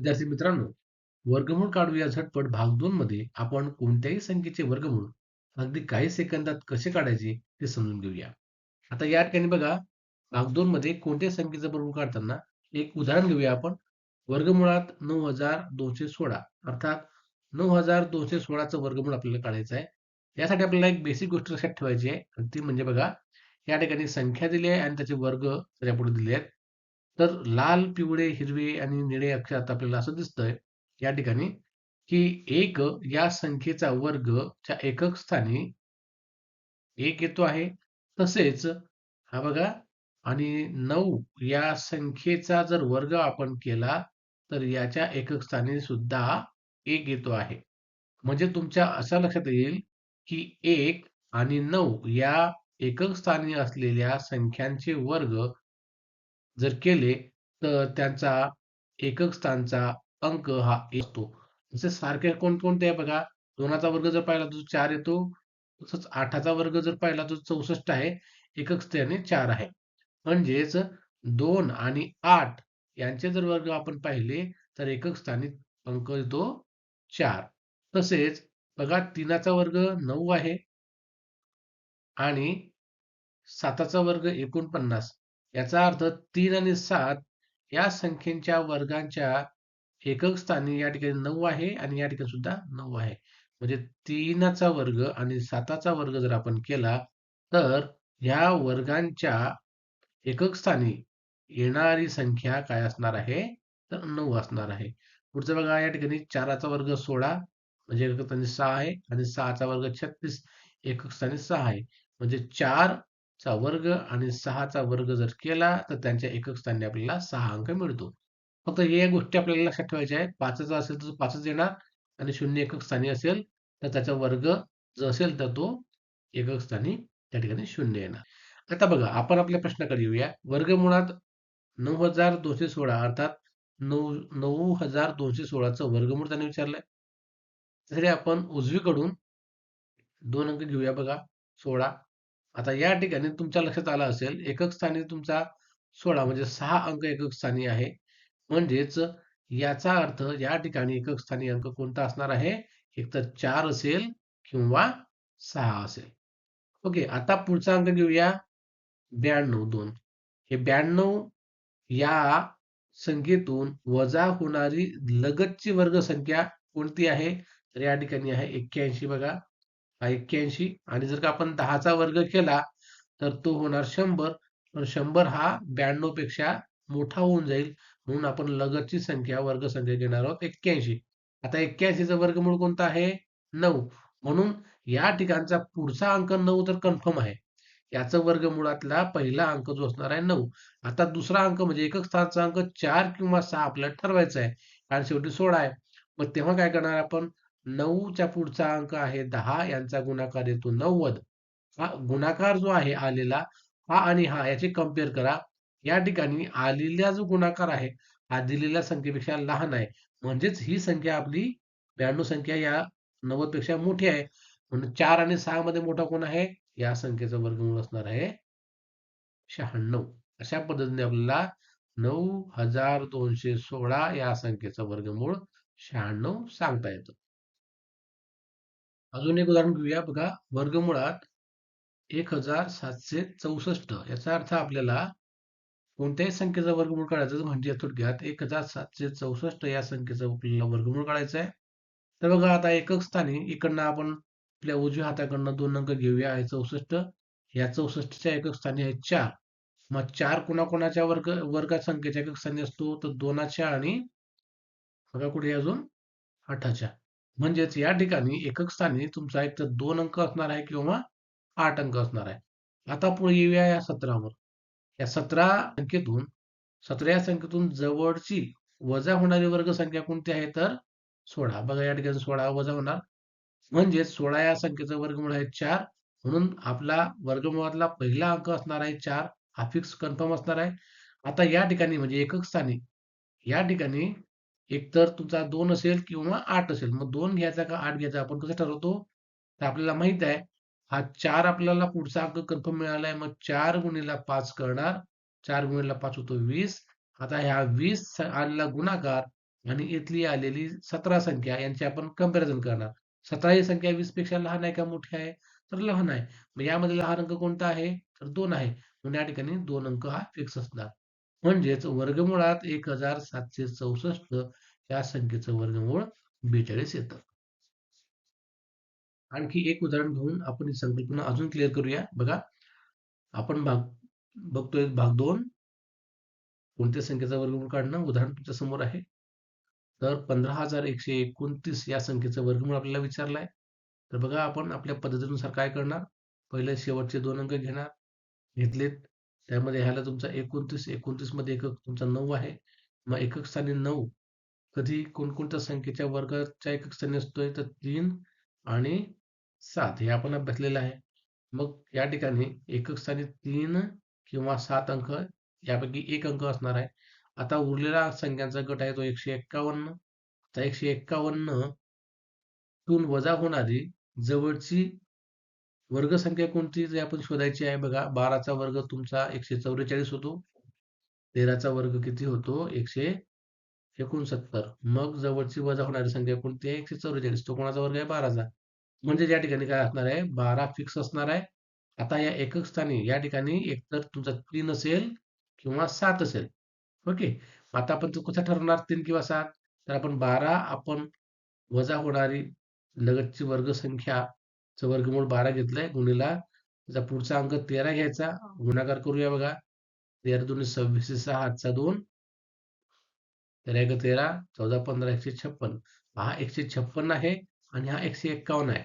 विद्यार्थी मित्रांनो वर्गमूळ काढूया झटपट. भाग दोन मध्ये आपण कोणत्याही संख्येचे वर्गमूळ अगदी काही सेकंदात कसे काढायचे ते समजून घेऊया. आता या ठिकाणी बघा भाग दोन मध्ये कोणत्याही संख्येचे वर्गमूळ काढताना एक उदाहरण घेऊया आपण. वर्गमुळात नऊ हजार दोनशे सोळा अर्थात नऊ हजार दोनशे सोळाचं वर्गमूळ आपल्याला काढायचं आहे. यासाठी आपल्याला एक बेसिक गोष्ट लक्षात ठेवायची आहे. ती म्हणजे बघा या ठिकाणी संख्या दिली आहे आणि त्याचे वर्ग त्याच्यापुढे दिले आहेत तर लाल पिवळे हिरवे आणि निळे अक्षरात आपल्याला असं दिसतंय या ठिकाणी की एक या संख्येचा वर्ग च्या एकक स्थानी एक येतो आहे. तसेच हा बघा आणि नऊ या संख्येचा जर वर्ग आपण केला तर याच्या एकक स्थानी सुद्धा एक येतो आहे. म्हणजे तुमच्या असं लक्षात येईल की एक आणि नऊ या एकक स्थानी असलेल्या संख्यांचे वर्ग जर केले तर त्यांचा एकक स्थानचा अंक हा असतो. जसे सारखे कोणकोणते आहे बघा दोनाचा वर्ग जर पाहिला तर चार येतो. तसंच आठाचा वर्ग जर पाहिला तर चौसष्ट आहे. एकक स्थानी चार आहे. म्हणजेच दोन आणि आठ यांचे जर वर्ग आपण पाहिले तर एकक स्थानी अंक येतो चार. तसेच बघा तीनाचा वर्ग नऊ आहे आणि साताचा वर्ग एकोणपन्नास. याचा अर्थ तीन आणि सात या संख्येच्या वर्गांच्या एकक स्थानी या ठिकाणी नऊ आहे आणि या ठिकाणी सुद्धा नऊ आहे. म्हणजे तीनाचा वर्ग आणि साताचा वर्ग जर आपण केला तर या वर्गांच्या एकक स्थानी येणारी संख्या काय असणार आहे? तर नऊ असणार आहे. पुढचं बघा या ठिकाणी चाराचा वर्ग सोळा म्हणजे एकक स्थानी सहा आहे आणि सहाचा वर्ग छत्तीस एकक स्थानी सहा आहे. म्हणजे चार चा वर्ग आणि सहाचा वर्ग जर केला तर त्यांच्या एकक स्थानी आपल्याला सहा अंक मिळतो. फक्त या गोष्टी आपल्याला लक्षात ठेवायच्या आहेत. पाचचा असेल तर पाचच येणार आणि शून्य एकक स्थानी असेल तर त्याचा वर्ग जो असेल तर तो एकक स्थानी त्या ठिकाणी शून्य येणार. आता बघा आपण आपल्या प्रश्नाकडे येऊया. वर्गमुळात नऊ हजार दोनशे सोळा अर्थात नऊ नऊ हजार दोनशे सोळाचं वर्गमूळ त्याने विचारलंय. तरी आपण उजवीकडून दोन अंक घेऊया बघा सोळा. आता या ठिकाणी तुमच्या लक्षात आलं असेल एकक स्थानी तुमचा सोळा म्हणजे सहा अंक एकक स्थानी आहे. म्हणजेच याचा अर्थ या ठिकाणी एकक स्थानी अंक कोणता असणार आहे? एक तर चार असेल किंवा सहा असेल. ओके आता पुढचा अंक घेऊया. ब्याण्णव दोन. हे ब्याण्णव या संख्येतून वजा होणारी लगतची वर्गसंख्या कोणती आहे? तर या ठिकाणी आहे एक्क्याऐंशी बघा. हा एक्क्याऐंशी आणि जर का आपण दहाचा वर्ग केला तर तो होणार शंभर. पण शंभर हा ब्याण्णवपेक्षा मोठा होऊन जाईल. म्हणून आपण लगतची संख्या वर्ग संख्या घेणार आहोत एक्क्याऐंशी. आता एक्क्याऐंशीचा वर्गमूळ कोणता आहे? नऊ. म्हणून या ठिकाणचा पुढचा अंक नऊ तर कन्फर्म आहे. याचं वर्गमुळातला पहिला अंक जो असणार आहे नऊ. आता दुसरा अंक म्हणजे एकक स्थानचा अंक चार किंवा सहा आपल्याला ठरवायचा आहे. कारण शेवटी सोळा आहे. मग तेव्हा काय करणार आपण? नऊच्या पुढचा अंक आहे दहा यांचा गुणाकार येतो नव्वद. हा गुणाकार जो आहे आलेला हा आणि हा याचे कंपेअर करा. या ठिकाणी आलेला जो गुणाकार आहे हा दिलेल्या संख्येपेक्षा लहान आहे. म्हणजेच ही संख्या आपली ब्याण्णव संख्या या नव्वदपेक्षा मोठी आहे. म्हणून चार आणि सहा मध्ये मोठा कोण आहे? या संख्येचा वर्गमूळ असणार आहे शहाण्णव. अशा पद्धतीने आपल्याला नऊ हजार दोनशे सोळा या संख्येचं वर्गमूळ शहाण्णव सांगता येतं. अजून एक उदाहरण घेऊया. बघा वर्गमुळात एक हजार सातशे चौसष्ट याचा अर्थ आपल्याला कोणत्याही संख्येचा वर्गमूळ काढायचं म्हणजे थोडक्यात एक हजार सातशे चौसष्ट या संख्येचा आपल्याला वर्गमूळ काढायचं आहे. तर बघा आता एकक स्थानी इकडनं आपण आपल्या उजव्या हाताकडनं दोन अंक घेऊया. आहे चौसष्ट. या चौसष्टच्या एकक स्थानी आहे चार. मग चार कोणाकोणाच्या वर्ग वर्ग संख्येच्या एकक स्थानी असतो? तर दोनाच्या आणि बघा कुठे अजून? आठाच्या. म्हणजेच या ठिकाणी एकक स्थानी तुमचा एक तर दोन अंक असणार आहे किंवा आठ अंक असणार आहे. आता पुढे येऊया या सतरावर. या सतरा संख्येतून सतरा या संख्येतून जवळची वजा होणारी वर्ग संख्या कोणती आहे तर सोळा. बघा या ठिकाणी सोळा वजा होणार. म्हणजे सोळा या संख्येचा वर्गमूळ आहे चार. म्हणून आपला वर्गमुळातला पहिला अंक असणार आहे चार. हा फिक्स कन्फर्म असणार आहे. आता या ठिकाणी म्हणजे एकक स्थानी या ठिकाणी एकतर तुमचा दोन असेल किंवा आठ असेल. मग दोन घ्यायचा का आठ घ्यायचा? आपण कसं ठरवतो? तर आपल्याला माहीत आहे हा चार आपल्याला पुढचा अंक कन्फर्म मिळालाय. मग चार गुणीला पाच करणार चार गुणीला पाच होतो वीस. आता ह्या वीस आलेला गुणाकार आणि इथली आलेली सतरा संख्या यांची आपण कंपॅरिझन करणार. सतरा ही संख्या वीसपेक्षा लहान आहे का? मोठी आहे. तर लहान आहे. मग यामध्ये लहान अंक कोणता आहे? तर दोन आहे. म्हणून या ठिकाणी दोन अंक हा फिक्स असणार. म्हणजेच वर्गमुळात एक हजार सातशे चौसष्ट या संख्येचं वर्गमूळ बेचाळीस येतं. आणखी एक उदाहरण घेऊन आपण ही संकल्पना अजून क्लिअर करूया. बघा आपण भाग बघतोय भाग दोन. कोणत्या संख्येचा वर्गमूळ काढणं? उदाहरण तुमच्यासमोर आहे. तर पंधरा हजार एकशे एकोणतीस या संख्येचं वर्गमूळ आपल्याला विचारलाय. तर बघा आपण आपल्या पद्धतीनुसार काय करणार? पहिले शेवटचे दोन अंक घेणार. घेतलेत. त्यामध्ये ह्याला तुमचा एकोणतीस एकोणतीसमध्ये एकक तुमचा नऊ आहे. मग एकक स्थानी नऊ. कधी कोणकोणत्या संख्येच्या वर्गाच्या एकक स्थानी असतोय? तर तीन आणि सात हे आपण अभ्यासलेलं आहे. मग या ठिकाणी एकक स्थानी तीन किंवा सात अंक यापैकी एक अंक असणार आहे. आता उरलेला संख्यांचा गट आहे तो एकशे एक्कावन्न. तर एकशे एक्कावन्न तून वजा होणारी जवळची वर्गसंख्या कोणती जे आपण शोधायची आहे बघा बाराचा वर्ग तुमचा एकशे चौवेचाळीस होतो. तेराचा वर्ग किती होतो? एकशे एकोणसत्तर. मग जवळची वजा होणारी संख्या कोणती आहे? एकशे चौवेचाळीस. तो कोणाचा वर्ग आहे? बाराचा. म्हणजे या ठिकाणी काय असणार आहे? बारा फिक्स असणार आहे. आता या एकक स्थानी या ठिकाणी एकतर तुमचा तीन असेल किंवा सात असेल. ओके? आता आपण तो कसा ठरवणार? तीन किंवा सात? तर आपण बारा आपण वजा होणारी लगतची वर्गसंख्या वर्गमूळ बारा घेतलंय. गुणिला त्याचा पुढचा अंक तेरा घ्यायचा. गुणाकार करूया बघा. तेरा दोन्ही सव्वीस सहा हातचा दोन. तेरा एक तेरा चौदा पंधरा एकशे छप्पन. हा एकशे छप्पन आहे आणि हा एकशे एक्कावन्न आहे.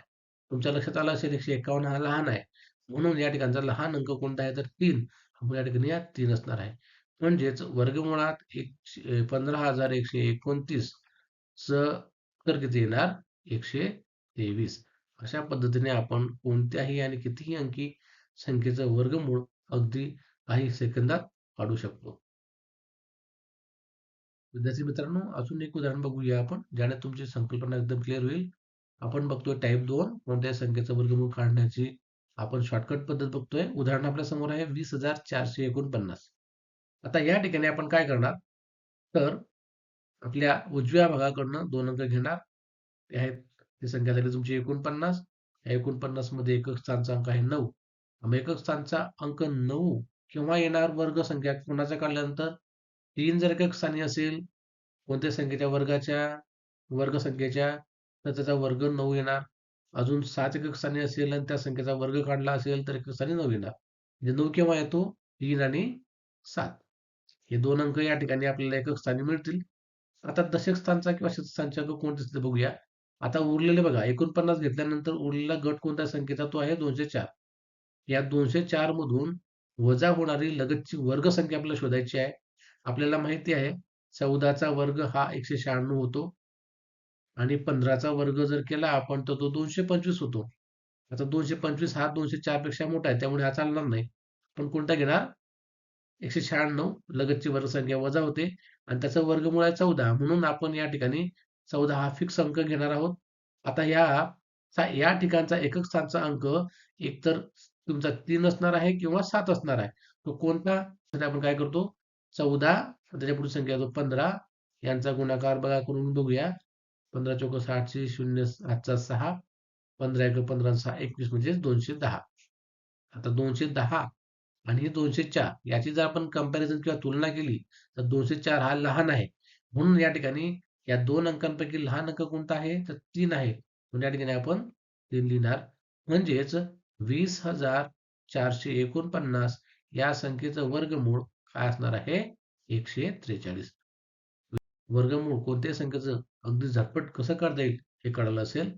तुमच्या लक्षात आलं असेल एकशे एक्कावन्न हा लहान आहे. म्हणून या ठिकाणचा लहान अंक कोणता आहे? तर तीन. आपण या ठिकाणी या तीन असणार आहे. म्हणजेच वर्गमुळात एक पंधरा हजार एकशे एकोणतीस च तर किती येणार? एकशे तेवीस. अशा पद्धतीने आपण कोणत्याही आणि कितीही अंकी संख्येचं वर्गमूळ अगदी काही सेकंदात काढू शकतो. विद्यार्थी मित्रांनो अजून एक उदाहरण बघूया आपण ज्याने तुमची संकल्पना एकदम क्लिअर होईल. आपण बघतोय टाईप दोन कोणत्या संख्येचं वर्गमूळ काढण्याची आपण शॉर्टकट पद्धत बघतोय. उदाहरण आपल्यासमोर आहे वीस हजार चारशे एकोणपन्नास. आता या ठिकाणी आपण काय करणार? तर आपल्या उजव्या भागाकडनं दोन अंक घेणार. ते आहेत ती संख्या झाली तुमची एकोणपन्नास. या एकोणपन्नासमध्ये एकक स्थानचा अंक आहे नऊ. मग एकक स्थानचा अंक नऊ किंवा येणार? वर्ग संख्या कोणाचा काढल्यानंतर? तीन जर एकक स्थानी असेल कोणत्या संख्येच्या वर्गाच्या? वर्गसंख्येच्या तर त्याचा वर्ग नऊ येणार. अजून सात एकक स्थानी असेल आणि त्या संख्येचा वर्ग काढला असेल तर एकक स्थानी नऊ येणार. म्हणजे नऊ केव्हा येतो? तीन आणि सात. हे दोन अंक या ठिकाणी आपल्याला एकक स्थानी मिळतील. आता दशक स्थानचा किंवा शतस्थानचा अंक कोणते बघूया. आता उरलेले बघा एकोणपन्नास घेतल्यानंतर उरलेला गट कोणत्या संख्येचा तो आहे दोनशे चार. या दोनशे चार मधून वजा होणारी लगतची वर्गसंख्या आपल्याला शोधायची आहे. आपल्याला माहिती आहे चौदाचा वर्ग हा एकशे शहाण्णव होतो आणि पंधराचा वर्ग जर केला आपण तर तो दोनशे पंचवीस होतो. आता दोनशे पंचवीस हा दोनशे चारपेक्षा मोठा आहे त्यामुळे हा चालणार नाही. पण कोणता घेणार? एकशे शहाण्णव लगतची वर्गसंख्या वजा होते आणि त्याचा वर्गमूळ आहे चौदा. म्हणून आपण या ठिकाणी चौदा हा फिक्स अंक घेणार आहोत. आता या या ठिकाणचा एकक स्थानचा अंक एकतर तुमचा तीन असणार आहे किंवा सात असणार आहे. तो कोणता? आपण काय करतो? चौदा त्याच्या पुढे संख्या येतो पंधरा. यांचा गुणाकार बघा करून बघूया. पंधरा चौक साठशे शून्य आजचा सहा. पंधरा एक पंधरा सहा एकवीस म्हणजे दोनशे दहा. आता दोनशे दहा आणि दोनशे चार याची जर आपण कंपॅरिझन किंवा तुलना केली तर दोनशे चार हा लहान आहे. म्हणून या ठिकाणी या दोन अंकांपैकी लहान अंक कोणता आहे? तर तीन आहे म्हणून या ठिकाणी आपण तीन लिहिणार. म्हणजेच वीस हजार चारशे एकोणपन्नास या संख्येचं वर्गमूळ काय असणार आहे? एकशे त्रेचाळीस. वर्गमूळ कोणत्या संख्येचं? अगदी झटपट कसं करता येईल हे कळलं असेल.